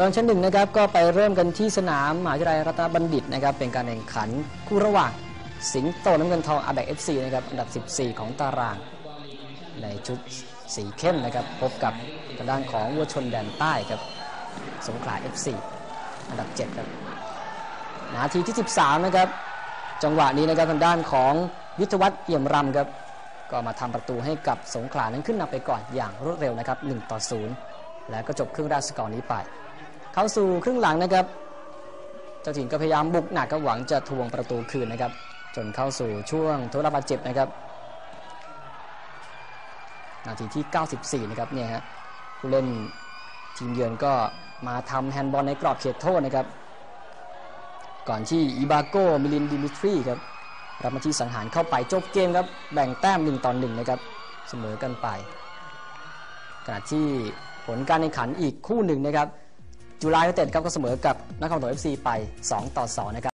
รองชั้นหนึ่งนะครับก็ไปเริ่มกันที่สนามมหาวิทยาลัยรัตนบัณฑิตนะครับเป็นการแข่งขันคู่ระหว่างสิงโตน้ำเงินทองอาแบกเอฟซีนะครับอันดับ 14 ของตาราง ในชุดสีเข้มนะครับพบกับทางด้านของวัวชนแดนใต้ครับสงขลา FC อันดับ 7 ครับ นาทีที่ 13 นะครับ จังหวะนี้นะครับทางด้านของวิทยวัฒน์เอี่ยมรำครับ ก็มาทำประตูให้กับสงขลานั้นขึ้นนำไปก่อนอย่างรวดเร็วนะครับ 1 ต่อ 0 แล้วก็จบครึ่งแรกสกอร์นี้ไป เข้าสู่ครึ่งหลังนะครับ เจ้าถิ่นก็พยายามบุกหนักก็หวังจะทวงประตูคืนนะครับ จนเข้าสู่ช่วงทดบาดเจ็บนะครับ นาทีที่ 94 นะครับเนี่ยฮะผู้เล่นทีมเยือนก็มาทำแฮนด์บอลในกรอบเขตโทษนะครับ ก่อนที่อีบาโกมิลินดิมิทรีครับรับมาที่สังหารเข้าไปจบเกมครับ แบ่งแต้ม1ต่อ1นะครับ เสมอกันไปขณะที่ผลการแข่งขันอีกคู่หนึ่งนะครับ จุฬายูไนเต็ดครับก็เสมอกับนครปฐมเอฟซีไป 2 ต่อ 2 นะครับ